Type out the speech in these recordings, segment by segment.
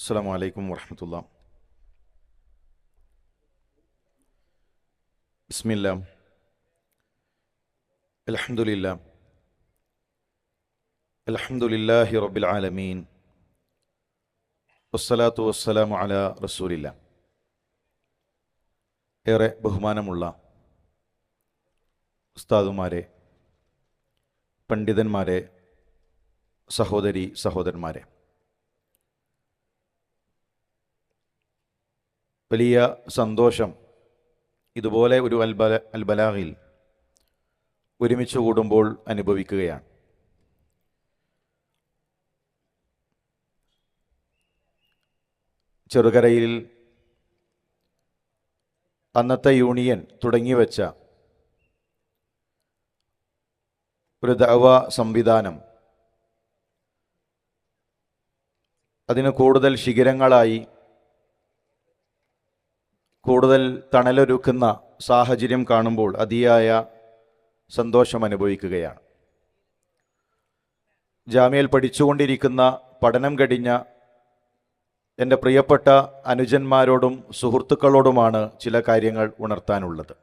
السلام عليكم ورحمة الله بسم الله الحمد لله الحمد لله رب العالمين والصلاة والسلام على رسول الله ഏറെ ബഹുമാനമുള്ള ഉസ്താദുമാരെ പണ്ഡിതന്മാരെ സഹോദരി സഹോദരന്മാരെ വലിയ സന്തോഷം ഇതുപോലെ ഒരു അൽബല അൽബലാഹിൽ ഒരുമിച്ച് കൂടുമ്പോൾ അനുഭവിക്കുകയാണ്. ചെറുകരയിൽ അന്നത്തെ യൂണിയൻ തുടങ്ങിവെച്ച ഒരു ദവ സംവിധാനം അതിന് കൂടുതൽ ശിഖരങ്ങളായി കൂടുതൽ തണലൊരുക്കുന്ന സാഹചര്യം കാണുമ്പോൾ അതിയായ സന്തോഷം അനുഭവിക്കുകയാണ്. ജാമ്യയിൽ പഠിച്ചുകൊണ്ടിരിക്കുന്ന പഠനം കഴിഞ്ഞ എന്റെ പ്രിയപ്പെട്ട അനുജന്മാരോടും സുഹൃത്തുക്കളോടുമാണ് ചില കാര്യങ്ങൾ ഉണർത്താനുള്ളത്.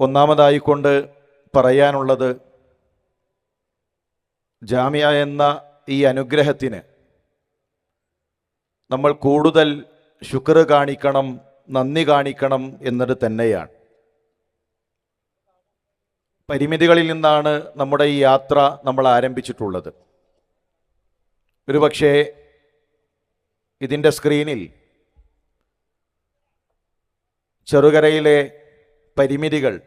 ഒന്നാമതായിക്കൊണ്ട് പറയാനുള്ളത് ജാമ്യ എന്ന ഈ അനുഗ്രഹത്തിന് നമ്മൾ കൂടുതൽ ശുക്ർ കാണിക്കണം നന്ദി കാണിക്കണം എന്നത് തന്നെയാണ്. പരിമിതികളിൽ നിന്നാണ് നമ്മുടെ ഈ യാത്ര നമ്മൾ ആരംഭിച്ചിട്ടുള്ളത്. ഒരുപക്ഷെ ഇതിന്റെ സ്ക്രീനിൽ ചെറുകരയിലെ പരിമിതികൾ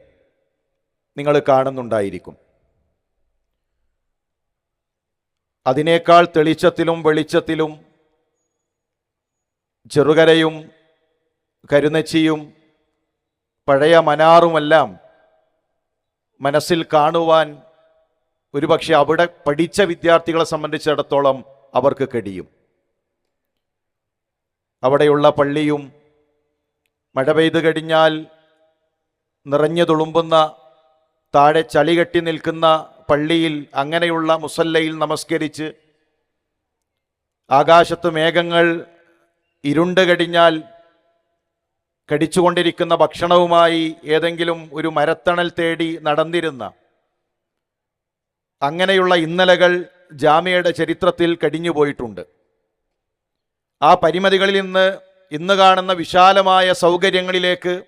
നിങ്ങൾ കാണുന്നുണ്ടായിരിക്കും. അതിനേക്കാൾ തെളിച്ചത്തിലും വെളിച്ചത്തിലും ചെറുകരയും കരുനച്ചിയും പഴയ മനാറുമെല്ലാം മനസ്സിൽ കാണുവാൻ ഒരുപക്ഷെ അവിടെ പഠിച്ച വിദ്യാർത്ഥികളെ സംബന്ധിച്ചിടത്തോളം അവർക്ക് കഴിയും അവിടെയുള്ള പള്ളിയും മഴ പെയ്തു കഴിഞ്ഞാൽ നിറഞ്ഞു തുളുമ്പുന്ന താഴെ ചളി കെട്ടി നിൽക്കുന്ന പള്ളിയിൽ അങ്ങനെയുള്ള മുസല്ലയിൽ നമസ്കരിച്ച് ആകാശത്ത് മേഘങ്ങൾ ഇരുണ്ട് കടിഞ്ഞാൽ കടിച്ചുകൊണ്ടിരിക്കുന്ന ഭക്ഷണവുമായി ഏതെങ്കിലും ഒരു മരത്തണൽ തേടി നടന്നിരുന്ന അങ്ങനെയുള്ള ഇന്നലകൾ ജാമ്യയുടെ ചരിത്രത്തിൽ കടിഞ്ഞുപോയിട്ടുണ്ട്. ആ പരിമിതികളിൽ നിന്ന് ഇന്ന് കാണുന്ന വിശാലമായ സൗകര്യങ്ങളിലേക്ക്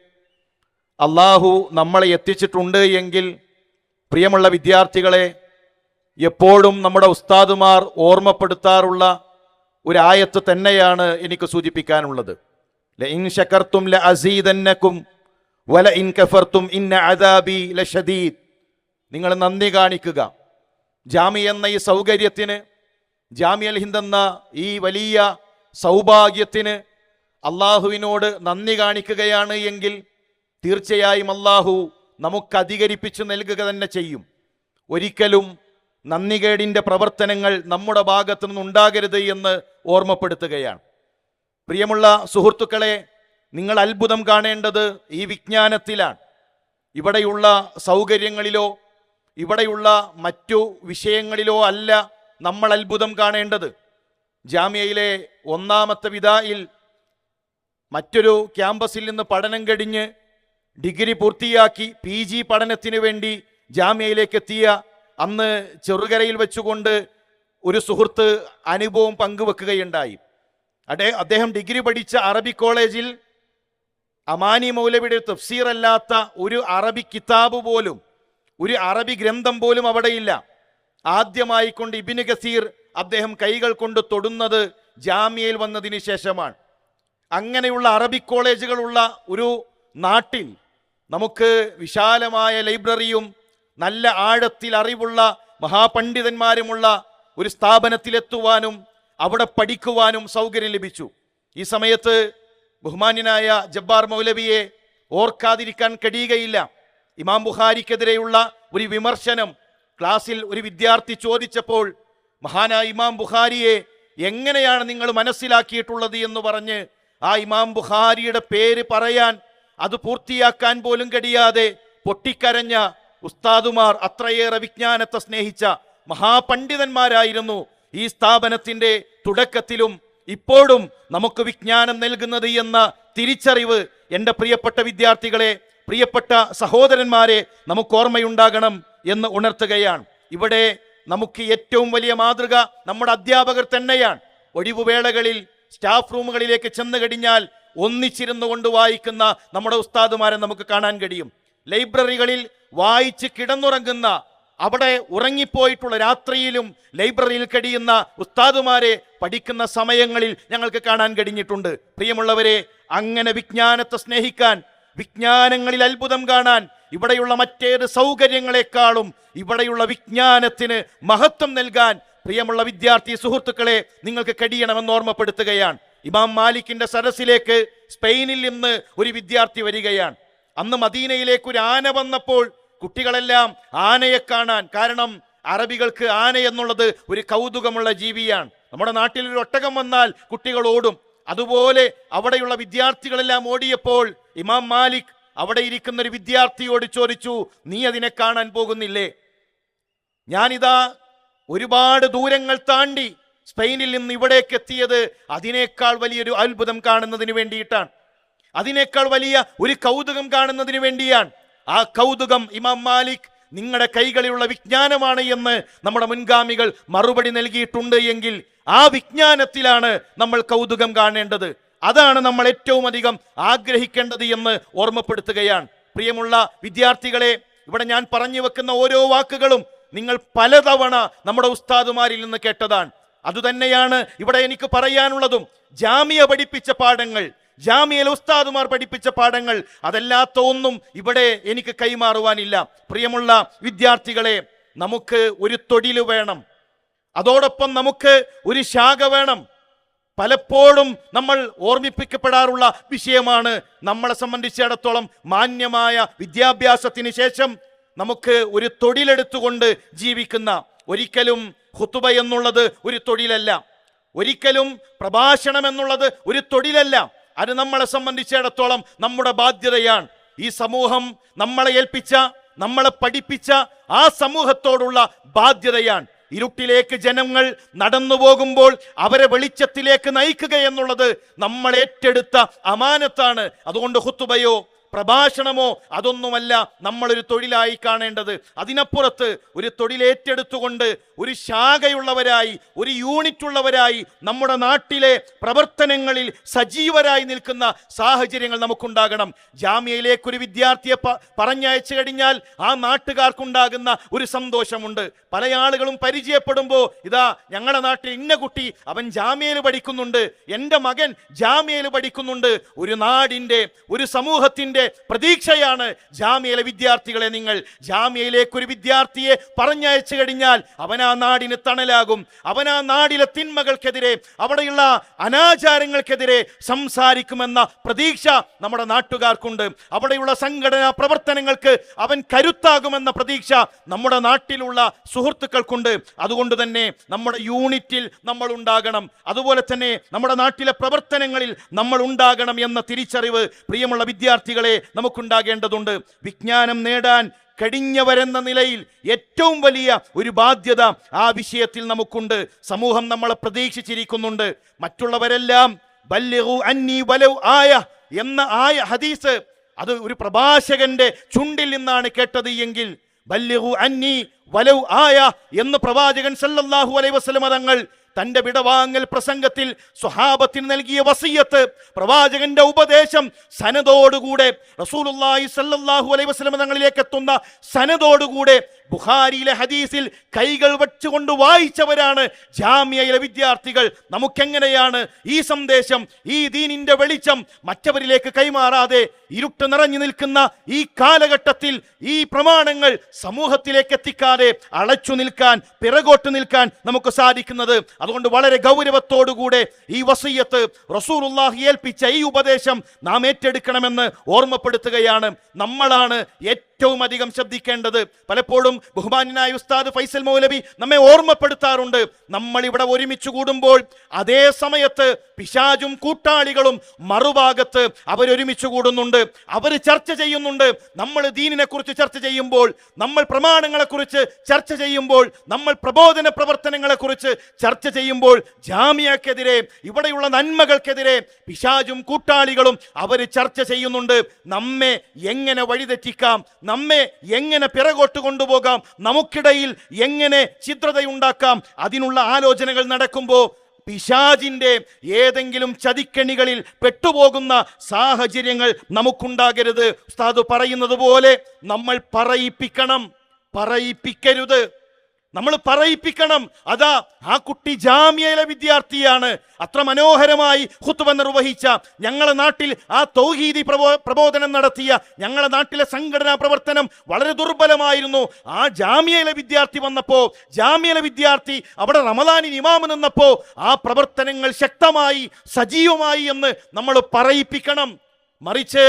അള്ളാഹു നമ്മളെ എത്തിച്ചിട്ടുണ്ട് എങ്കിൽ പ്രിയമുള്ള വിദ്യാർത്ഥികളെ എപ്പോഴും നമ്മുടെ ഉസ്താദുമാർ ഓർമ്മപ്പെടുത്താറുള്ള ഒരായത്ത് തന്നെയാണ് എനിക്ക് സൂചിപ്പിക്കാനുള്ളത്. ലഇൻ ശകർത്തും ല അസീദന്നക്കും വല ഇൻ കഫർത്തും ഇന്ന അദാബി ലഷദീദ്. നിങ്ങൾ നന്ദി കാണിക്കുക. ജാമി എന്ന ഈ സൗകര്യത്തിന് ജാമിയൽ ഹിന്ദ് എന്ന ഈ വലിയ സൗഭാഗ്യത്തിന് അള്ളാഹുവിനോട് നന്ദി കാണിക്കുകയാണ് എങ്കിൽ തീർച്ചയായും അള്ളാഹു നമുക്ക് അധികരിപ്പിച്ചു നൽകുക തന്നെ ചെയ്യും. ഒരിക്കലും നന്ദികേടിന്റെ പ്രവർത്തനങ്ങൾ നമ്മുടെ ഭാഗത്തു നിന്നുണ്ടാകരുത് എന്ന് ഓർമ്മപ്പെടുത്തുകയാണ്. പ്രിയമുള്ള സുഹൃത്തുക്കളെ നിങ്ങൾ അത്ഭുതം കാണേണ്ടത് ഈ വിജ്ഞാനത്തിലാണ്. ഇവിടെയുള്ള സൗകര്യങ്ങളിലോ ഇവിടെയുള്ള മറ്റു വിഷയങ്ങളിലോ അല്ല നമ്മൾ അത്ഭുതം കാണേണ്ടത്. ജാമ്യയിലെ ഒന്നാമത്തെ വിധായിൽ മറ്റൊരു ക്യാമ്പസിൽ നിന്ന് പഠനം കഴിഞ്ഞ് ഡിഗ്രി പൂർത്തിയാക്കി പി ജി പഠനത്തിന് വേണ്ടി ജാമ്യയിലേക്ക് എത്തിയ അന്ന് ചെറുകരയിൽ വെച്ചുകൊണ്ട് ഒരു സുഹൃത്ത് അനുഭവം പങ്കുവെക്കുകയുണ്ടായി. അടേ അദ്ദേഹം ഡിഗ്രി പഠിച്ച അറബി കോളേജിൽ അമാനി മൗലവിയുടെ തഫ്സീർ അല്ലാത്ത ഒരു അറബി കിതാബ് പോലും ഒരു അറബി ഗ്രന്ഥം പോലും അവിടെയില്ല. ആദ്യമായി കൊണ്ട് ഇബിന് ഗസീർ അദ്ദേഹം കൈകൾ കൊണ്ട് തൊടുന്നത് ജാമ്യയിൽ വന്നതിന് ശേഷമാണ്. അങ്ങനെയുള്ള അറബി കോളേജുകളുള്ള ഒരു നാട്ടിൽ നമുക്ക് വിശാലമായ ലൈബ്രറിയും നല്ല ആഴത്തിൽ അറിവുള്ള മഹാപണ്ഡിതന്മാരുമുള്ള ഒരു സ്ഥാപനത്തിലെത്തുവാനും അവിടെ പഠിക്കുവാനും സൗകര്യം ലഭിച്ചു. ഈ സമയത്ത് ബഹുമാന്യനായ ജബ്ബാർ മൗലവിയെ ഓർക്കാതിരിക്കാൻ കഴിയുകയില്ല. ഇമാം ബുഖാരിക്കെതിരെയുള്ള ഒരു വിമർശനം ക്ലാസ്സിൽ ഒരു വിദ്യാർത്ഥി ചോദിച്ചപ്പോൾ മഹാനായ ഇമാം ബുഖാരിയെ എങ്ങനെയാണ് നിങ്ങൾ മനസ്സിലാക്കിയിട്ടുള്ളത് എന്ന് പറഞ്ഞ് ആ ഇമാം ബുഖാരിയുടെ പേര് പറയാൻ അത് പൂർത്തിയാക്കാൻ പോലും കഴിയാതെ പൊട്ടിക്കരഞ്ഞ ഉസ്താദുമാർ അത്രയേറെ വിജ്ഞാനത്തെ സ്നേഹിച്ച മഹാപണ്ഡിതന്മാരായിരുന്നു ഈ സ്ഥാപനത്തിന്റെ തുടക്കത്തിലും ഇപ്പോഴും നമുക്ക് വിജ്ഞാനം നൽകുന്നത് എന്ന തിരിച്ചറിവ് എന്റെ പ്രിയപ്പെട്ട വിദ്യാർത്ഥികളെ പ്രിയപ്പെട്ട സഹോദരന്മാരെ നമുക്ക് ഓർമ്മയുണ്ടാകണം എന്ന് ഉണർത്തുകയാണ്. ഇവിടെ നമുക്ക് ഏറ്റവും വലിയ മാതൃക നമ്മുടെ അധ്യാപകർ തന്നെയാണ്. ഒഴിവുവേളകളിൽ സ്റ്റാഫ് റൂമുകളിലേക്ക് ചെന്ന് കഴിഞ്ഞാൽ ഒന്നിച്ചിരുന്നു കൊണ്ട് വായിക്കുന്ന നമ്മുടെ ഉസ്താദുമാരെ നമുക്ക് കാണാൻ കഴിയും. ലൈബ്രറികളിൽ വായിച്ച് കിടന്നുറങ്ങുന്ന അവിടെ ഉറങ്ങിപ്പോയിട്ടുള്ള രാത്രിയിലും ലൈബ്രറിയിൽ കഴിയുന്ന ഉസ്താദുമാരെ പഠിക്കുന്ന സമയങ്ങളിൽ ഞങ്ങൾക്ക് കാണാൻ കഴിഞ്ഞിട്ടുണ്ട്. പ്രിയമുള്ളവരെ അങ്ങനെ വിജ്ഞാനത്തെ സ്നേഹിക്കാൻ വിജ്ഞാനങ്ങളിൽ അത്ഭുതം കാണാൻ ഇവിടെയുള്ള മറ്റേത് സൗകര്യങ്ങളെക്കാളും ഇവിടെയുള്ള വിജ്ഞാനത്തിന് മഹത്വം നൽകാൻ പ്രിയമുള്ള വിദ്യാർത്ഥി സുഹൃത്തുക്കളെ നിങ്ങൾക്ക് കഴിയണമെന്ന് ഓർമ്മപ്പെടുത്തുകയാണ്. ഇമാം മാലിക്കിന്റെ സരസിലേക്ക് സ്പെയിനിൽ നിന്ന് ഒരു വിദ്യാർത്ഥി വരികയാണ്. അന്ന് മദീനയിലേക്ക് ഒരു ആന വന്നപ്പോൾ കുട്ടികളെല്ലാം ആനയെ കാണാൻ. കാരണം അറബികൾക്ക് ആന എന്നുള്ളത് ഒരു കൗതുകമുള്ള ജീവിയാണ്. നമ്മുടെ നാട്ടിൽ ഒരു ഒട്ടകം വന്നാൽ കുട്ടികൾ ഓടും. അതുപോലെ അവിടെയുള്ള വിദ്യാർത്ഥികളെല്ലാം ഓടിയപ്പോൾ ഇമാം മാലിക് അവിടെ ഇരിക്കുന്ന ഒരു വിദ്യാർത്ഥിയോട് ചോദിച്ചു നീ അതിനെ കാണാൻ പോകുന്നില്ലേ? ഞാനിതാ ഒരുപാട് ദൂരങ്ങൾ താണ്ടി സ്പെയിനിൽ നിന്ന് ഇവിടേക്ക് എത്തിയത് അതിനേക്കാൾ വലിയൊരു അത്ഭുതം കാണുന്നതിന് വേണ്ടിയിട്ടാണ്. അതിനേക്കാൾ വലിയ ഒരു കൗതുകം കാണുന്നതിന് വേണ്ടിയാണ്. ആ കൗതുകം ഇമാം മാലിക് നിങ്ങളുടെ കൈകളിലുള്ള വിജ്ഞാനമാണ് എന്ന് നമ്മുടെ മുൻഗാമികൾ മറുപടി നൽകിയിട്ടുണ്ട് എങ്കിൽ ആ വിജ്ഞാനത്തിലാണ് നമ്മൾ കൗതുകം കാണേണ്ടത്. അതാണ് നമ്മൾ ഏറ്റവും അധികം ആഗ്രഹിക്കേണ്ടത് എന്ന് ഓർമ്മപ്പെടുത്തുകയാണ്. പ്രിയമുള്ള വിദ്യാർത്ഥികളെ ഇവിടെ ഞാൻ പറഞ്ഞു വെക്കുന്ന ഓരോ വാക്കുകളും നിങ്ങൾ പലതവണ നമ്മുടെ ഉസ്താദുമാരിൽ നിന്ന് കേട്ടതാണ്. അതുതന്നെയാണ് ഇവിടെ എനിക്ക് പറയാനുള്ളതും. ജാമ്യ പഠിപ്പിച്ച പാഠങ്ങൾ ജാമിയൽ ഉസ്താദുമാർ പഠിപ്പിച്ച പാഠങ്ങൾ അതല്ലാത്ത ഒന്നും ഇവിടെ എനിക്ക് കൈമാറുവാനില്ല. പ്രിയമുള്ള വിദ്യാർത്ഥികളെ നമുക്ക് ഒരു തൊഴിൽ വേണം. അതോടൊപ്പം നമുക്ക് ഒരു ശാഖ വേണം. പലപ്പോഴും നമ്മൾ ഓർമ്മിപ്പിക്കപ്പെടാറുള്ള വിഷയമാണ് നമ്മളെ സംബന്ധിച്ചിടത്തോളം മാന്യമായ വിദ്യാഭ്യാസത്തിന് ശേഷം നമുക്ക് ഒരു തൊഴിലെടുത്തുകൊണ്ട് ജീവിക്കുന്ന. ഒരിക്കലും ഹുത്തുബ എന്നുള്ളത് ഒരു തൊഴിലല്ല. ഒരിക്കലും പ്രഭാഷണം എന്നുള്ളത് ഒരു തൊഴിലല്ല. അത് നമ്മളെ സംബന്ധിച്ചിടത്തോളം നമ്മുടെ ബാധ്യതയാണ്. ഈ സമൂഹം നമ്മളെ ഏൽപ്പിച്ച നമ്മളെ പഠിപ്പിച്ച ആ സമൂഹത്തോടുള്ള ബാധ്യതയാണ്. ഇരുട്ടിലേക്ക് ജനങ്ങൾ നടന്നു പോകുമ്പോൾ അവരെ വെളിച്ചത്തിലേക്ക് നയിക്കുക എന്നുള്ളത് നമ്മൾ ഏറ്റെടുത്ത അമാനത്താണ്. അതുകൊണ്ട് ഹുത്തുബയോ പ്രഭാഷണമോ അതൊന്നുമല്ല നമ്മളൊരു തൊഴിലായി കാണേണ്ടത്. അതിനപ്പുറത്ത് ഒരു തൊഴിലേറ്റെടുത്തുകൊണ്ട് ഒരു ശാഖയുള്ളവരായി ഒരു യൂണിറ്റ് ഉള്ളവരായി നമ്മുടെ നാട്ടിലെ പ്രവർത്തനങ്ങളിൽ സജീവരായി നിൽക്കുന്ന സാഹചര്യങ്ങൾ നമുക്കുണ്ടാകണം. ജാമ്യയിലേക്ക് ഒരു വിദ്യാർത്ഥിയെ പറഞ്ഞയച്ചു കഴിഞ്ഞാൽ ആ നാട്ടുകാർക്കുണ്ടാകുന്ന ഒരു സന്തോഷമുണ്ട്. പല ആളുകളും പരിചയപ്പെടുമ്പോൾ ഇതാ ഞങ്ങളുടെ നാട്ടിൽ ഇന്ന കുട്ടി അവൻ ജാമ്യയിൽ പഠിക്കുന്നുണ്ട്. എന്റെ മകൻ ജാമ്യയിൽ പഠിക്കുന്നുണ്ട്. ഒരു നാടിന്റെ ഒരു സമൂഹത്തിന്റെ പ്രതീക്ഷയാണ് ജാമ്യയിലെ വിദ്യാർത്ഥികളെ നിങ്ങൾ. ജാമ്യയിലേക്ക് ഒരു വിദ്യാർത്ഥിയെ പറഞ്ഞയച്ചു കഴിഞ്ഞാൽ അവൻ ആ നാടിന് തണലാകും. അവൻ ആ നാടിലെ തിന്മകൾക്കെതിരെ അവിടെയുള്ള അനാചാരങ്ങൾക്കെതിരെ സംസാരിക്കുമെന്ന പ്രതീക്ഷ നമ്മുടെ നാട്ടുകാർക്കുണ്ട്. അവിടെയുള്ള സംഘടനാ പ്രവർത്തനങ്ങൾക്ക് അവൻ കരുത്താകുമെന്ന പ്രതീക്ഷ നമ്മുടെ നാട്ടിലുള്ള സുഹൃത്തുക്കൾക്കുണ്ട്. അതുകൊണ്ട് തന്നെ നമ്മുടെ യൂണിറ്റിൽ നമ്മൾ ഉണ്ടാകണം. അതുപോലെ തന്നെ നമ്മുടെ നാട്ടിലെ പ്രവർത്തനങ്ങളിൽ നമ്മൾ ഉണ്ടാകണം എന്ന തിരിച്ചറിവ് പ്രിയമുള്ള വിദ്യാർത്ഥികളെ നമുക്കുണ്ടാകേണ്ടതുണ്ട്. വിജ്ഞാനം നേടാൻ കഴിഞ്ഞവരെന്ന നിലയിൽ ഏറ്റവും വലിയ ഒരു ബാധ്യത ആ വിഷയത്തിൽ നമുക്കുണ്ട്. സമൂഹം നമ്മളെ പ്രതീക്ഷിച്ചിരിക്കുന്നുണ്ട്. മറ്റുള്ളവരെല്ലാം അന്നി വലൗ ആയ എന്ന ആയ ഹദീസ് അത് ഒരു പ്രഭാഷകന്റെ ചുണ്ടിൽ നിന്നാണ് കേട്ടത് എങ്കിൽ ബല്യഹു അന്നി വലൗ ആയ എന്ന് പ്രവാചകൻ സല്ലല്ലാഹു അലൈഹി വസല്ലമ തങ്ങൾ തന്റെ വിടവാങ്ങൽ പ്രസംഗത്തിൽ സ്വഹാബത്തിന് നൽകിയ വസീയത്ത് പ്രവാചകന്റെ ഉപദേശം സനതോടുകൂടെ റസൂലുള്ളാഹി സല്ലാഹു അലൈഹി വസല്ലമ തങ്ങളിലേക്ക് എത്തുന്ന സനതോടുകൂടെ ബുഖാരിയിലെ ഹദീസിൽ കൈകൾ വെച്ചുകൊണ്ട് വായിച്ചവരാണ് ജാമ്യയിലെ വിദ്യാർത്ഥികൾ. നമുക്കെങ്ങനെയാണ് ഈ സന്ദേശം ഈ ദീനിന്റെ വെളിച്ചം മറ്റവരിലേക്ക് കൈമാറാതെ ഇരുട്ട് നിറഞ്ഞു നിൽക്കുന്ന ഈ കാലഘട്ടത്തിൽ ഈ പ്രമാണങ്ങൾ സമൂഹത്തിലേക്ക് എത്തിക്കാതെ അളച്ചു നിൽക്കാൻ പിറകോട്ട് നിൽക്കാൻ നമുക്ക് സാധിക്കുന്നത്. അതുകൊണ്ട് വളരെ ഗൗരവത്തോടുകൂടെ ഈ വസീയത്ത് റസൂലുള്ളാഹി ഏൽപ്പിച്ച ഈ ഉപദേശം നാം ഏറ്റെടുക്കണമെന്ന് ഓർമ്മപ്പെടുത്തുകയാണ്. നമ്മളാണ് ഏറ്റവും ഏറ്റവും അധികം ശ്രദ്ധിക്കേണ്ടത് പലപ്പോഴും ബഹുമാന്യനായ ഉസ്താദ് ഫൈസൽ മൗലവി നമ്മെ ഓർമ്മപ്പെടുത്താറുണ്ട്. നമ്മൾ ഇവിടെ ഒരുമിച്ച് കൂടുമ്പോൾ അതേ സമയത്ത് പിശാചും കൂട്ടാളികളും മറുഭാഗത്ത് അവരൊരുമിച്ച് കൂടുന്നുണ്ട്. അവർ ചർച്ച ചെയ്യുന്നുണ്ട്. നമ്മൾ ദീനിനെ കുറിച്ച് ചർച്ച ചെയ്യുമ്പോൾ നമ്മൾ പ്രമാണങ്ങളെക്കുറിച്ച് ചർച്ച ചെയ്യുമ്പോൾ നമ്മൾ പ്രബോധന പ്രവർത്തനങ്ങളെക്കുറിച്ച് ചർച്ച ചെയ്യുമ്പോൾ ജാമ്യക്കെതിരെ ഇവിടെയുള്ള നന്മകൾക്കെതിരെ പിശാചും കൂട്ടാളികളും അവർ ചർച്ച ചെയ്യുന്നുണ്ട്. നമ്മെ എങ്ങനെ വഴിതെറ്റിക്കാം? നമ്മെ എങ്ങനെ പിറകോട്ട് കൊണ്ടുപോകാം നമുക്കിടയിൽ എങ്ങനെ ചിത്രതയുണ്ടാക്കാം അതിനുള്ള ആലോചനകൾ നടക്കുമ്പോൾ പിശാജിന്റെ ഏതെങ്കിലും ചതിക്കണികളിൽ പെട്ടുപോകുന്ന സാഹചര്യങ്ങൾ നമുക്കുണ്ടാകരുത്. ഉസ്താദ് പറയുന്നത് പോലെ നമ്മൾ പറയിപ്പിക്കണം. പറയിപ്പിക്കരുത്. നമ്മൾ പറയിപ്പിക്കണം. അതാ ആ കുട്ടി ജാമ്യയിലെ വിദ്യാർത്ഥിയാണ്. അത്ര മനോഹരമായി ഹുത്തുബ നിർവഹിച്ച ഞങ്ങളെ നാട്ടിൽ ആ തൗഹീദി പ്രബോ പ്രബോധനം നടത്തിയ ഞങ്ങളെ നാട്ടിലെ സംഘടനാ പ്രവർത്തനം വളരെ ദുർബലമായിരുന്നു. ആ ജാമ്യയിലെ വിദ്യാർത്ഥി വന്നപ്പോൾ ജാമ്യയിലെ വിദ്യാർത്ഥി അവിടെ റമദാനിൽ ഇമാമ് നിന്നപ്പോൾ ആ പ്രവർത്തനങ്ങൾ ശക്തമായി സജീവമായി എന്ന് നമ്മൾ പറയിപ്പിക്കണം. മറിച്ച്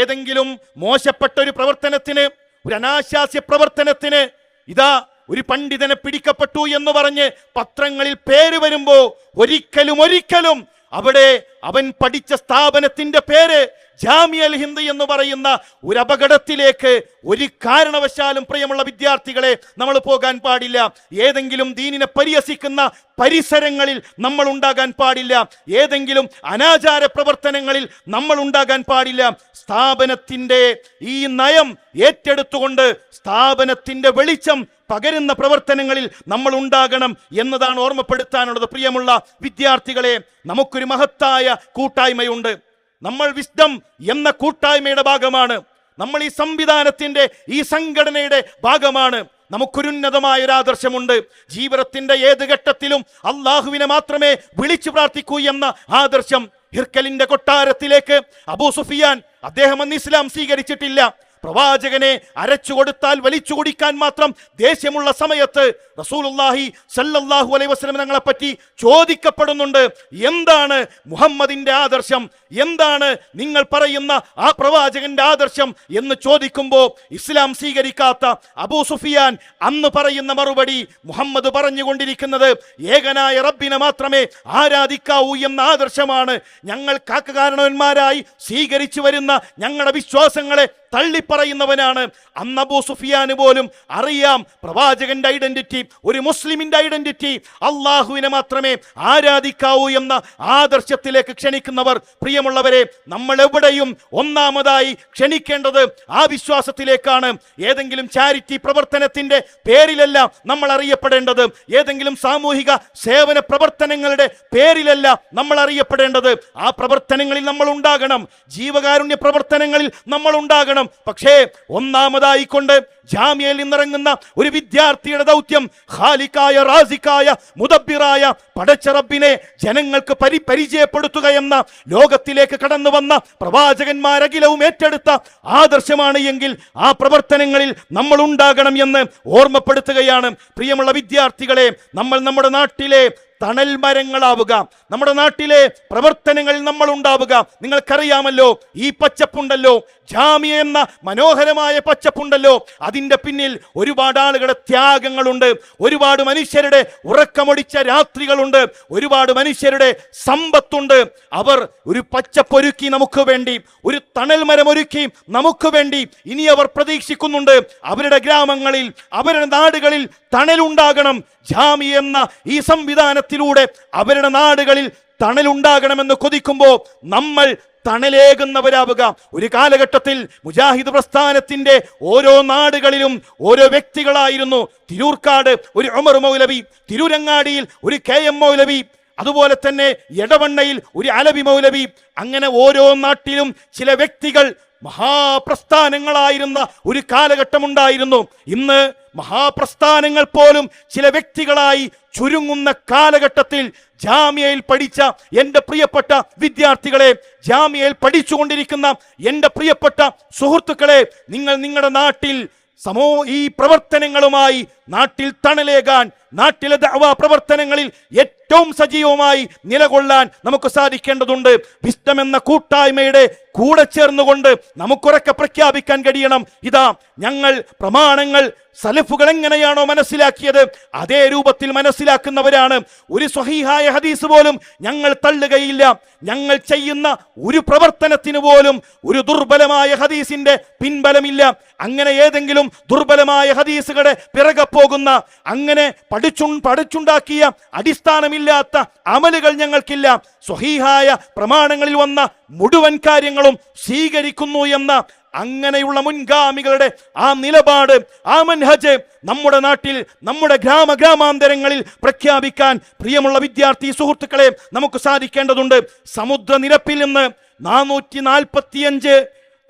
ഏതെങ്കിലും മോശപ്പെട്ട ഒരു പ്രവർത്തനത്തിന് ഒരു അനാശാസ്യ പ്രവർത്തനത്തിന് ഇതാ ഒരു പണ്ഡിതനെ പിടിക്കപ്പെട്ടു എന്ന് പറഞ്ഞ് പത്രങ്ങളിൽ പേര് വരുമ്പോ ഒരിക്കലും ഒരിക്കലും അവിടെ അവൻ പഠിച്ച സ്ഥാപനത്തിന്റെ പേര് ജാമിയൽ ഹിന്ദ് എന്ന് പറയുന്ന ഒരു അപകടത്തിലേക്ക് ഒരു കാരണവശാലും പ്രിയമുള്ള വിദ്യാർത്ഥികളെ നമ്മൾ പോകാൻ പാടില്ല. ഏതെങ്കിലും ദീനിനെ പരിഹസിക്കുന്ന പരിസരങ്ങളിൽ നമ്മൾ ഉണ്ടാകാൻ പാടില്ല. ഏതെങ്കിലും അനാചാര പ്രവർത്തനങ്ങളിൽ നമ്മൾ ഉണ്ടാകാൻ പാടില്ല. സ്ഥാപനത്തിന്റെ ഈ നയം ഏറ്റെടുത്തുകൊണ്ട് സ്ഥാപനത്തിന്റെ വെളിച്ചം പകരുന്ന പ്രവർത്തനങ്ങളിൽ നമ്മൾ ഉണ്ടാകണം എന്നതാണ് ഓർമ്മപ്പെടുത്താനുള്ളത് പ്രിയമുള്ള വിദ്യാർത്ഥികളെ. നമുക്കൊരു മഹത്തായ കൂട്ടായ്മയുണ്ട്. നമ്മൾ വിസ്ഡം എന്ന കൂട്ടായ്മയുടെ ഭാഗമാണ്. നമ്മൾ ഈ സംവിധാനത്തിന്റെ ഈ സംഘടനയുടെ ഭാഗമാണ്. നമുക്കൊരുന്നതമായ ഒരു ആദർശമുണ്ട്. ജീവിതത്തിന്റെ ഏത് ഘട്ടത്തിലും അള്ളാഹുവിനെ മാത്രമേ വിളിച്ചു പ്രാർത്ഥിക്കൂ എന്ന ആദർശം ഹിർക്കലിന്റെ കൊട്ടാരത്തിലേക്ക് അബൂ സുഫിയാൻ അദ്ദേഹം അന്ന് ഇസ്ലാം സ്വീകരിച്ചിട്ടില്ല. പ്രവാചകനെ അരച്ചു കൊടുത്താൽ വലിച്ചു കുടിക്കാൻ മാത്രം ദേഷ്യമുള്ള സമയത്ത് റസൂലുള്ളാഹി സല്ലല്ലാഹു അലൈഹി വസ്ലം ഞങ്ങളെ പറ്റി ചോദിക്കപ്പെടുന്നുണ്ട് എന്താണ് മുഹമ്മദിന്റെ ആദർശം? എന്താണ് നിങ്ങൾ പറയുന്ന ആ പ്രവാചകന്റെ ആദർശം? എന്ന് ചോദിക്കുമ്പോൾ ഇസ്ലാം സ്വീകരിക്കാത്ത അബൂ സുഫിയാൻ അന്ന് പറയുന്ന മറുപടി മുഹമ്മദ് പറഞ്ഞുകൊണ്ടിരിക്കുന്നത് ഏകനായ റബ്ബിനെ മാത്രമേ ആരാധിക്കാവൂ എന്ന ആദർശമാണ്. ഞങ്ങൾ കാക്കകാരണവന്മാരായി സ്വീകരിച്ചു വരുന്ന ഞങ്ങളുടെ വിശ്വാസങ്ങളെ തള്ളിപ്പറയുന്നവനാണ്. അന്ന് അബൂ സുഫിയാന് പോലും അറിയാം പ്രവാചകന്റെ ഐഡന്റിറ്റി ഒരു മുസ്ലിമിന്റെ ഐഡന്റിറ്റി. അള്ളാഹുവിനെ മാത്രമേ ആരാധിക്കാവൂ എന്ന ആദർശത്തിലേക്ക് ക്ഷണിക്കുന്നവർ പ്രിയമുള്ളവരെ നമ്മൾ എവിടെയും ഒന്നാമതായി ക്ഷണിക്കേണ്ടത് ആ വിശ്വാസത്തിലേക്കാണ്. ഏതെങ്കിലും ചാരിറ്റി പ്രവർത്തനത്തിന്റെ പേരിലല്ല നമ്മൾ അറിയപ്പെടേണ്ടത്. ഏതെങ്കിലും സാമൂഹിക സേവന പ്രവർത്തനങ്ങളുടെ പേരിലല്ല നമ്മൾ അറിയപ്പെടേണ്ടത്. ആ പ്രവർത്തനങ്ങളിൽ നമ്മൾ ഉണ്ടാകണം. ജീവകാരുണ്യ പ്രവർത്തനങ്ങളിൽ നമ്മൾ ഉണ്ടാകണം. പക്ഷേ ഒന്നാമതായിക്കൊണ്ട് ജാമ്യയിൽ നിന്നിറങ്ങുന്ന ഒരു വിദ്യാർത്ഥിയുടെ ദൗത്യം ഹാലിക്കായ റാസിക്കായ മുദബിറായ പടച്ചറബിനെ ജനങ്ങൾക്ക് പരി പരിചയപ്പെടുത്തുക എന്ന ലോകത്തിലേക്ക് കടന്നു വന്ന പ്രവാചകന്മാരകിലവും ഏറ്റെടുത്ത ആദർശമാണ് എങ്കിൽ ആ പ്രവർത്തനങ്ങളിൽ നമ്മൾ ഉണ്ടാകണം എന്ന് ഓർമ്മപ്പെടുത്തുകയാണ്. പ്രിയമുള്ള വിദ്യാർത്ഥികളെ നമ്മൾ നമ്മുടെ നാട്ടിലെ തണൽ മരങ്ങളാവുക. നമ്മുടെ നാട്ടിലെ പ്രവർത്തനങ്ങളിൽ നമ്മൾ ഉണ്ടാവുക. നിങ്ങൾക്കറിയാമല്ലോ ഈ പച്ചപ്പുണ്ടല്ലോ ജാമ്യ എന്ന മനോഹരമായ പച്ചപ്പുണ്ടല്ലോ. അതിന്റെ പിന്നിൽ ഒരുപാട് ആളുകളുടെ ത്യാഗങ്ങളുണ്ട്. ഒരുപാട് മനുഷ്യരുടെ ഉറക്കമൊടിച്ച രാത്രികളുണ്ട്. ഒരുപാട് മനുഷ്യരുടെ സമ്പത്തുണ്ട്. അവർ ഒരു പച്ചപ്പൊരുക്കി നമുക്ക് വേണ്ടി ഒരു തണൽ മരം ഒരുക്കി നമുക്ക് വേണ്ടി ഇനി അവർ പ്രതീക്ഷിക്കുന്നുണ്ട്. അവരുടെ ഗ്രാമങ്ങളിൽ അവരുടെ നാടുകളിൽ തണലുണ്ടാകണം. ജാമി എന്ന ഈ സംവിധാനത്തിലൂടെ അവരുടെ നാടുകളിൽ തണലുണ്ടാകണമെന്ന് കൊതിക്കുമ്പോൾ നമ്മൾ തണലേകുന്നവരാവുക. ഒരു കാലഘട്ടത്തിൽ മുജാഹിദ് പ്രസ്ഥാനത്തിന്റെ ഓരോ നാടുകളിലും ഓരോ വ്യക്തികളായിരുന്നു. തിരൂർക്കാട് ഒരു ഉമർ മൗലവി തിരൂരങ്ങാടിയിൽ ഒരു കെ എം മൗലവി അതുപോലെ തന്നെ എടവണ്ണയിൽ ഒരു അലബി മൗലവി. അങ്ങനെ ഓരോ നാട്ടിലും ചില വ്യക്തികൾ മഹാപ്രസ്ഥാനങ്ങളായിരുന്ന ഒരു കാലഘട്ടമുണ്ടായിരുന്നു. ഇന്ന് മഹാപ്രസ്ഥാനങ്ങൾ പോലും ചില വ്യക്തികളായി ചുരുങ്ങുന്ന കാലഘട്ടത്തിൽ ജാമ്യയിൽ പഠിച്ച എന്റെ പ്രിയപ്പെട്ട വിദ്യാർത്ഥികളെ ജാമ്യയിൽ പഠിച്ചുകൊണ്ടിരിക്കുന്ന എന്റെ പ്രിയപ്പെട്ട സുഹൃത്തുക്കളെ നിങ്ങൾ നിങ്ങളുടെ നാട്ടിൽ സമോ ഈ പ്രവർത്തനങ്ങളുമായി നാട്ടിൽ തണലേകാൻ നാട്ടിലെ ദഅവാ പ്രവർത്തനങ്ങളിൽ ഏറ്റവും സജീവമായി നിലകൊള്ളാൻ നമുക്ക് സാധിക്കേണ്ടതുണ്ട്. വിസ്റ്റം എന്ന കൂട്ടായ്മയുടെ കൂടെ ചേർന്നുകൊണ്ട് നമുക്കുറക്കെ പ്രഖ്യാപിക്കാൻ കഴിയണം. ഇതാ ഞങ്ങൾ പ്രമാണങ്ങൾ സലഫുകൾ എങ്ങനെയാണോ മനസ്സിലാക്കിയത് അതേ രൂപത്തിൽ മനസ്സിലാക്കുന്നവരാണ്. ഒരു സ്വഹീഹായ ഹദീസ് പോലും ഞങ്ങൾ തള്ളുകയില്ല. ഞങ്ങൾ ചെയ്യുന്ന ഒരു പ്രവർത്തനത്തിന് പോലും ഒരു ദുർബലമായ ഹദീസിന്റെ പിൻബലമില്ല. അങ്ങനെ ഏതെങ്കിലും ദുർബലമായ ഹദീസുകളുടെ പിറകെ പോകുന്ന അങ്ങനെ പഠിച്ചു പഠിച്ചുണ്ടാക്കിയ അടിസ്ഥാനമില്ലാത്ത അമലുകൾ ഞങ്ങൾക്കില്ല. സ്വഹീഹായ പ്രമാണങ്ങളിൽ വന്ന മുഴുവൻ കാര്യങ്ങളും സ്വീകരിക്കുന്നു എന്ന അങ്ങനെയുള്ള മുൻഗാമികളുടെ ആ നിലപാട് ആ മൻഹജ് നമ്മുടെ നാട്ടിൽ നമ്മുടെ ഗ്രാമ ഗ്രാമാന്തരങ്ങളിൽ പ്രഖ്യാപിക്കാൻ പ്രിയമുള്ള വിദ്യാർത്ഥി സുഹൃത്തുക്കളെ നമുക്ക് സാധിക്കേണ്ടതുണ്ട്. സമുദ്രനിരപ്പിൽ നിന്ന് നാനൂറ്റി നാൽപ്പത്തിയഞ്ച്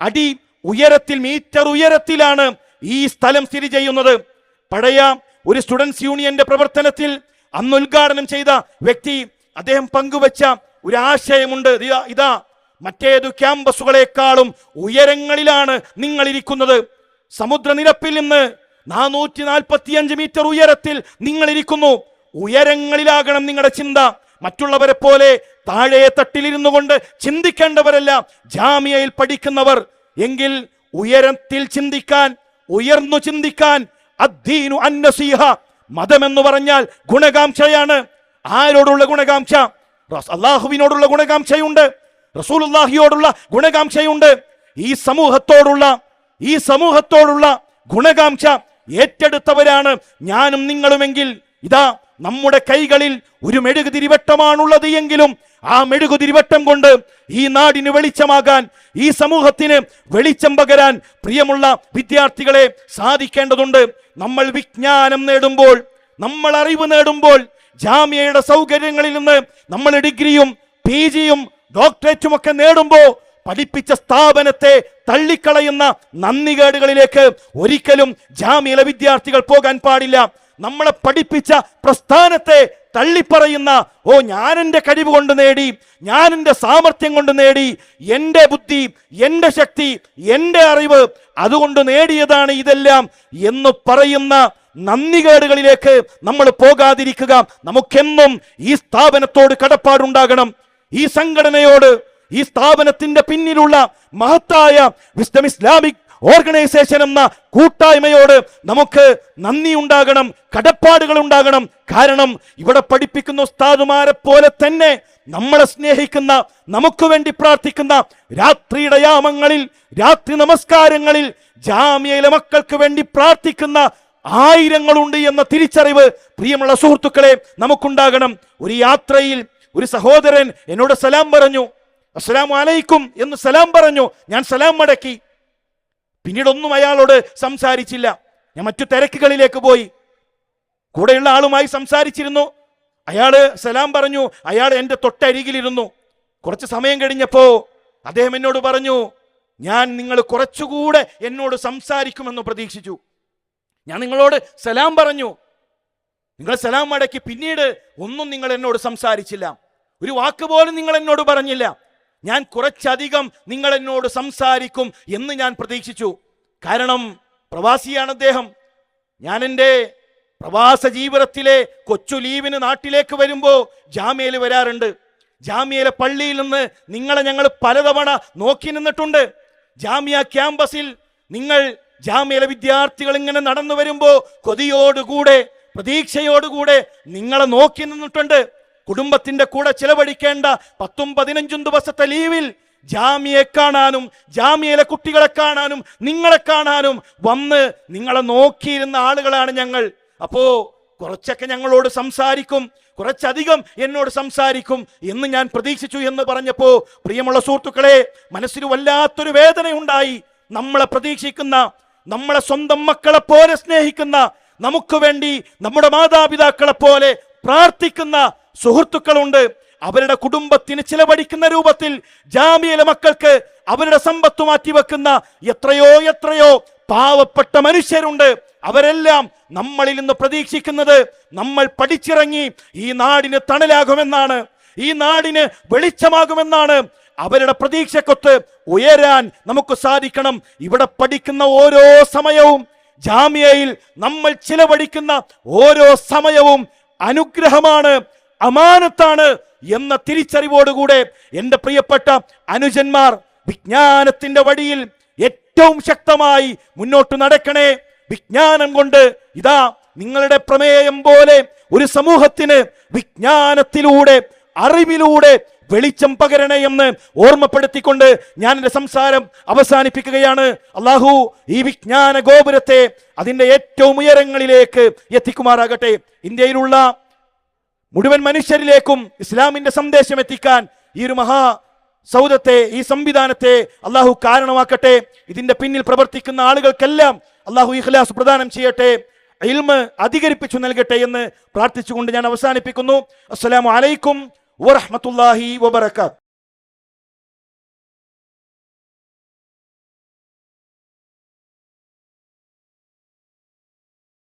അടി ഉയരത്തിൽ മീറ്റർ ഉയരത്തിലാണ് ഈ സ്ഥലം സ്ഥിതി ചെയ്യുന്നത്. പഴയ ഒരു സ്റ്റുഡൻസ് യൂണിയന്റെ പ്രവർത്തനത്തിൽ അന്ന് ഉദ്ഘാടനം ചെയ്ത വ്യക്തി അദ്ദേഹം പങ്കുവച്ച ഒരു ആശയമുണ്ട്. ഇതാ മറ്റേതു ക്യാമ്പസുകളെക്കാളും ഉയരങ്ങളിലാണ് നിങ്ങൾ ഇരിക്കുന്നത് സമുദ്രനിരപ്പിൽ നിന്ന് നാനൂറ്റി നാൽപ്പത്തിയഞ്ച് മീറ്റർ ഉയരത്തിൽ നിങ്ങൾ ഇരിക്കുന്നു ഉയരങ്ങളിലാകണം നിങ്ങളുടെ ചിന്ത. മറ്റുള്ളവരെ പോലെ താഴെ തട്ടിലിരുന്നു കൊണ്ട് ചിന്തിക്കേണ്ടവരല്ല. ജാമ്യയിൽ പഠിക്കുന്നവർ. എങ്കിൽ ഉയരത്തിൽ ചിന്തിക്കാൻ ഉയർന്നു ചിന്തിക്കാൻ അദ്ദീനു അന്നസീഹ. എന്ന് പറഞ്ഞാൽ ഗുണകാംക്ഷയാണ്. ആരോടുള്ള ഗുണകാംക്ഷ? അള്ളാഹുവിനോടുള്ള ഗുണകാംക്ഷയുണ്ട്. റസൂലുള്ളാഹിയോടുള്ള ഗുണകാംക്ഷയുണ്ട്. ഈ സമൂഹത്തോടുള്ള ഈ സമൂഹത്തോടുള്ള ഗുണകാംക്ഷ ഏറ്റെടുത്തവരാണ് ഞാനും നിങ്ങളുമെങ്കിൽ. ഇതാ നമ്മുടെ കൈകളിൽ ഒരു മെഴുകുതിരിവട്ടമാണുള്ളത് എങ്കിലും ആ മെഴുകുതിരിവട്ടം കൊണ്ട് ഈ നാടിന് വെളിച്ചമാകാൻ ഈ സമൂഹത്തിന് വെളിച്ചം പകരാൻ പ്രിയമുള്ള വിദ്യാർത്ഥികളെ സാധിക്കേണ്ടതുണ്ട്. നമ്മൾ വിജ്ഞാനം നേടുമ്പോൾ നമ്മൾ അറിവ് നേടുമ്പോൾ ജാമ്യയുടെ സൗകര്യങ്ങളിൽ നിന്ന് നമ്മൾ ഡിഗ്രിയും പി ജിയും ഡോക്ടറേറ്റും ഒക്കെ നേടുമ്പോൾ പഠിപ്പിച്ച സ്ഥാപനത്തെ തള്ളിക്കളയുന്ന നന്ദികേടുകളിലേക്ക് ഒരിക്കലും ജാമ്യയിലെ വിദ്യാർത്ഥികൾ പോകാൻ പാടില്ല. നമ്മളെ പഠിപ്പിച്ച പ്രസ്ഥാനത്തെ തള്ളിപ്പറയുന്ന ഓ ഞാൻ എന്റെ കഴിവ് കൊണ്ട് നേടി ഞാൻ എന്റെ സാമർഥ്യം കൊണ്ട് നേടി എന്റെ ബുദ്ധി എന്റെ ശക്തി എന്റെ അറിവ് അതുകൊണ്ട് നേടിയതാണ് ഇതെല്ലാം എന്ന് പറയുന്ന നന്ദികേടുകളിലേക്ക് നമ്മൾ പോകാതിരിക്കുക. നമുക്കെന്നും ഈ സ്ഥാപനത്തോട് കടപ്പാടുണ്ടാകണം. ഈ സംഘടനയോട് ഈ സ്ഥാപനത്തിന്റെ പിന്നിലുള്ള മഹത്തായ വിസ്ഡം ഇസ്ലാമിക് ഓർഗനൈസേഷൻ എന്ന കൂട്ടായ്മയോട് നമുക്ക് നന്ദി ഉണ്ടാകണം കടപ്പാടുകൾ ഉണ്ടാകണം. കാരണം ഇവിടെ പഠിപ്പിക്കുന്ന ഉസ്താദുമാരെ പോലെ തന്നെ നമ്മളെ സ്നേഹിക്കുന്ന നമുക്ക് വേണ്ടി പ്രാർത്ഥിക്കുന്ന രാത്രിയുടെ യാമങ്ങളിൽ രാത്രി നമസ്കാരങ്ങളിൽ ജാമ്യയിലെ മക്കൾക്ക് വേണ്ടി പ്രാർത്ഥിക്കുന്ന ആയിരങ്ങളുണ്ട് എന്ന തിരിച്ചറിവ് പ്രിയമുള്ള സുഹൃത്തുക്കളെ നമുക്കുണ്ടാകണം. ഒരു യാത്രയിൽ ഒരു സഹോദരൻ എന്നോട് സലാം പറഞ്ഞു. അസ്സലാം അലൈക്കും എന്ന് സലാം പറഞ്ഞു. ഞാൻ സലാം മടക്കി പിന്നീടൊന്നും അയാളോട് സംസാരിച്ചില്ല. ഞാൻ മറ്റു തിരക്കുകളിലേക്ക് പോയി. കൂടെയുള്ള ആളുമായി സംസാരിച്ചിരുന്നു. അയാൾ സലാം പറഞ്ഞു അയാൾ എന്റെ തൊട്ടരികിലിരുന്നു. കുറച്ച് സമയം കഴിഞ്ഞപ്പോൾ അദ്ദേഹം എന്നോട് പറഞ്ഞു ഞാൻ നിങ്ങൾ കുറച്ചുകൂടെ എന്നോട് സംസാരിക്കുമെന്ന് പ്രതീക്ഷിച്ചു. ഞാൻ നിങ്ങളോട് സലാം പറഞ്ഞു. നിങ്ങൾ സലാം മടക്കി പിന്നീട് ഒന്നും നിങ്ങൾ എന്നോട് സംസാരിച്ചില്ല. ഒരു വാക്ക് പോലും നിങ്ങൾ എന്നോട് പറഞ്ഞില്ല. ഞാൻ കുറച്ചധികം നിങ്ങൾ എന്നോട് സംസാരിക്കും എന്ന് ഞാൻ പ്രതീക്ഷിച്ചു. കാരണം പ്രവാസിയാണ് അദ്ദേഹം. ഞാൻ എന്റെ പ്രവാസ ജീവിതത്തിലെ കൊച്ചു ലീവിന് നാട്ടിലേക്ക് വരുമ്പോൾ ജാമ്യയിൽ വരാറുണ്ട്. ജാമ്യയിലെ പള്ളിയിൽ നിന്ന് നിങ്ങളെ ഞങ്ങൾ പലതവണ നോക്കി നിന്നിട്ടുണ്ട്. ജാമ്യ ക്യാമ്പസിൽ നിങ്ങൾ ജാമ്യയിലെ വിദ്യാർത്ഥികൾ ഇങ്ങനെ നടന്നു വരുമ്പോൾ കൊതിയോടുകൂടെ പ്രതീക്ഷയോടുകൂടെ നിങ്ങളെ നോക്കി നിന്നിട്ടുണ്ട്. കുടുംബത്തിന്റെ കൂടെ ചിലവഴിക്കേണ്ട പത്തും പതിനഞ്ചും ദിവസത്തെ ലീവിൽ ജാമ്യയെ കാണാനും ജാമ്യയിലെ കുട്ടികളെ കാണാനും നിങ്ങളെ കാണാനും വന്ന് നിങ്ങളെ നോക്കിയിരുന്ന ആളുകളാണ് ഞങ്ങൾ. അപ്പോ കുറച്ചൊക്കെ ഞങ്ങളോട് സംസാരിക്കും കുറച്ചധികം എന്നോട് സംസാരിക്കും എന്ന് ഞാൻ പ്രതീക്ഷിച്ചു എന്ന് പറഞ്ഞപ്പോ പ്രിയമുള്ള സുഹൃത്തുക്കളെ മനസ്സിൽ വല്ലാത്തൊരു വേദനയുണ്ടായി. നമ്മളെ പ്രതീക്ഷിക്കുന്ന നമ്മളെ സ്വന്തം മക്കളെ പോലെ സ്നേഹിക്കുന്ന നമുക്ക് വേണ്ടി നമ്മുടെ മാതാപിതാക്കളെ പോലെ പ്രാർത്ഥിക്കുന്ന സുഹൃത്തുക്കളുണ്ട്. അവരുടെ കുടുംബത്തിന് ചിലവഴിക്കുന്ന രൂപത്തിൽ ജാമ്യയിലെ മക്കൾക്ക് അവരുടെ സമ്പത്ത് മാറ്റിവെക്കുന്ന എത്രയോ എത്രയോ പാവപ്പെട്ട മനുഷ്യരുണ്ട്. അവരെല്ലാം നമ്മളിൽ നിന്ന് പ്രതീക്ഷിക്കുന്നത് നമ്മൾ പഠിച്ചിറങ്ങി ഈ നാടിന് തണലാകുമെന്നാണ്. ഈ നാടിന് വെളിച്ചമാകുമെന്നാണ്. അവരുടെ പ്രതീക്ഷക്കൊത്ത് ഉയരാൻ നമുക്ക് സാധിക്കണം. ഇവിടെ പഠിക്കുന്ന ഓരോ സമയവും ജാമ്യയിൽ നമ്മൾ ചിലവഴിക്കുന്ന ഓരോ സമയവും അനുഗ്രഹമാണ്. അമാനത്താണ് എന്ന തിരിച്ചറിവോടുകൂടെ എന്റെ പ്രിയപ്പെട്ട അനുജന്മാർ വിജ്ഞാനത്തിന്റെ വഴിയിൽ ഏറ്റവും ശക്തമായി മുന്നോട്ട് നടക്കണേ. വിജ്ഞാനം കൊണ്ട് ഇതാ നിങ്ങളുടെ പ്രമേയം പോലെ ഒരു സമൂഹത്തിന് വിജ്ഞാനത്തിലൂടെ അറിവിലൂടെ വെളിച്ചം പകരണേ എന്ന് ഓർമ്മപ്പെടുത്തിക്കൊണ്ട് ഞാൻ എന്റെ സംസാരം അവസാനിപ്പിക്കുകയാണ്. അള്ളാഹു ഈ വിജ്ഞാന ഗോപുരത്തെ അതിന്റെ ഏറ്റവും ഉയരങ്ങളിലേക്ക് എത്തിക്കുമാറാകട്ടെ. ഇന്ത്യയിലുള്ള മുഴുവൻ മനുഷ്യരിലേക്കും ഇസ്ലാമിന്റെ സന്ദേശം എത്തിക്കാൻ ഈ ഒരു മഹാ സൗദത്തെ ഈ സംവിധാനത്തെ അള്ളാഹു കാരണമാക്കട്ടെ. ഇതിന്റെ പിന്നിൽ പ്രവർത്തിക്കുന്ന ആളുകൾക്കെല്ലാം അള്ളാഹു ഇഖ്ലാസ് പ്രദാനം ചെയ്യട്ടെ ഇൽമ് അധികരിപ്പിച്ചു നൽകട്ടെ എന്ന് പ്രാർത്ഥിച്ചുകൊണ്ട് ഞാൻ അവസാനിപ്പിക്കുന്നു. അസ്സലാമു അലൈക്കും വറഹ്മത്തുള്ളാഹി വബറകാത്ത്